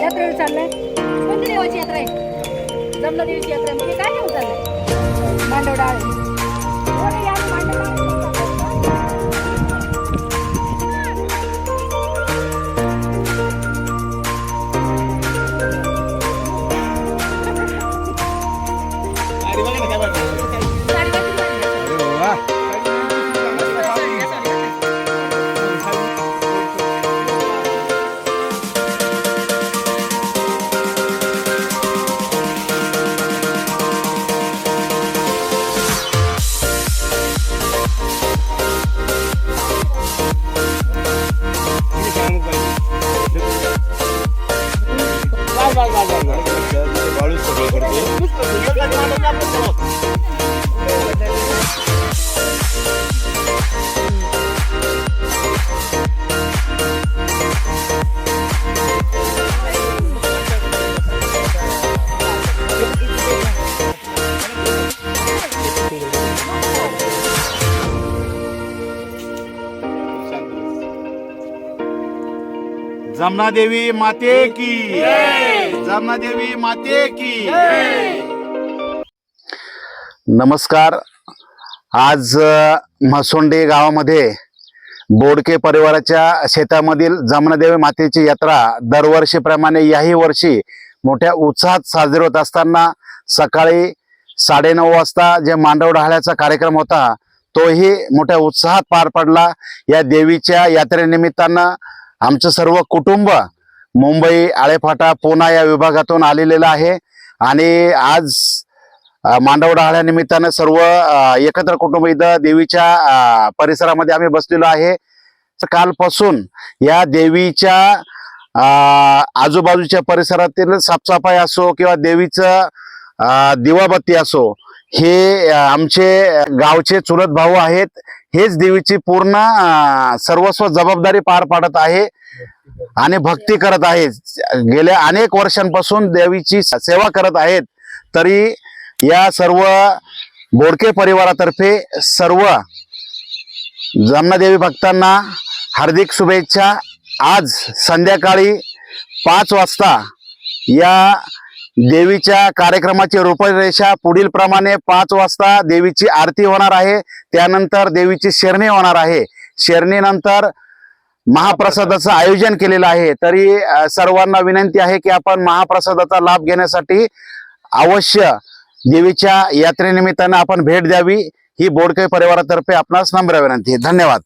यात्रेला चाललंय? कोणत्या देवाची यात्रा आहे? जमला देवीची यात्रा म्हणजे काय घेऊन चाललंय? मांडव डाळ. जमनादेवी माते की। जमनादेवी माते की। नमस्कार. आज म्हसोंडे गावामध्ये बोडके परिवाराच्या शेतामधील जमनादेवी मातेची यात्रा दरवर्षीप्रमाणे याही वर्षी मोठ्या उत्साहात साजरी होत असताना सकाळी साडेनऊ वाजता जे मांडव ढाळ्याचा कार्यक्रम होता तोही मोठ्या उत्साहात पार पडला. या देवीच्या यात्रेनिमित्तानं आमचं सर्व कुटुंब मुंबई आळेफाटा पुणा या विभागातून आलेलेलं आहे. आणि आज मांडवडाळ्या निमित्तानं सर्व एकत्र कुटुंब इथं देवीच्या परिसरामध्ये आम्ही बसलेलो आहे. कालपासून या देवीच्या आजूबाजूच्या परिसरातील साफसफाई असो किंवा देवीचं दिवाबत्ती असो हे आमचे गावचे चुलत भाऊ आहेत. हेच देवीची पूर्ण सर्वस्व जबाबदारी पार पाडत आहे आणि भक्ती करत आहे. गेल्या अनेक वर्षांपासून देवीची सेवा करत आहेत. तरी या सर्व बोडके परिवारातर्फे सर्व जमनादेवी भक्तांना हार्दिक शुभेच्छा. आज संध्याकाळी पाच वाजता या देवीच्या कार्यक्रमाची रूपरेषा पुढील प्रमाणे पाच वाजता देवीची आरती होणार आहे. त्यानंतर देवीची शेरणी होणार आहे. शेरणीनंतर महाप्रसादाचं आयोजन केलेलं आहे. तरी सर्वांना विनंती आहे की आपण महाप्रसादाचा लाभ घेण्यासाठी अवश्य देवीच्या यात्रेनिमित्तानं आपण भेट द्यावी. ही बोडके परिवारातर्फे आपणास नम्र विनंती. धन्यवाद.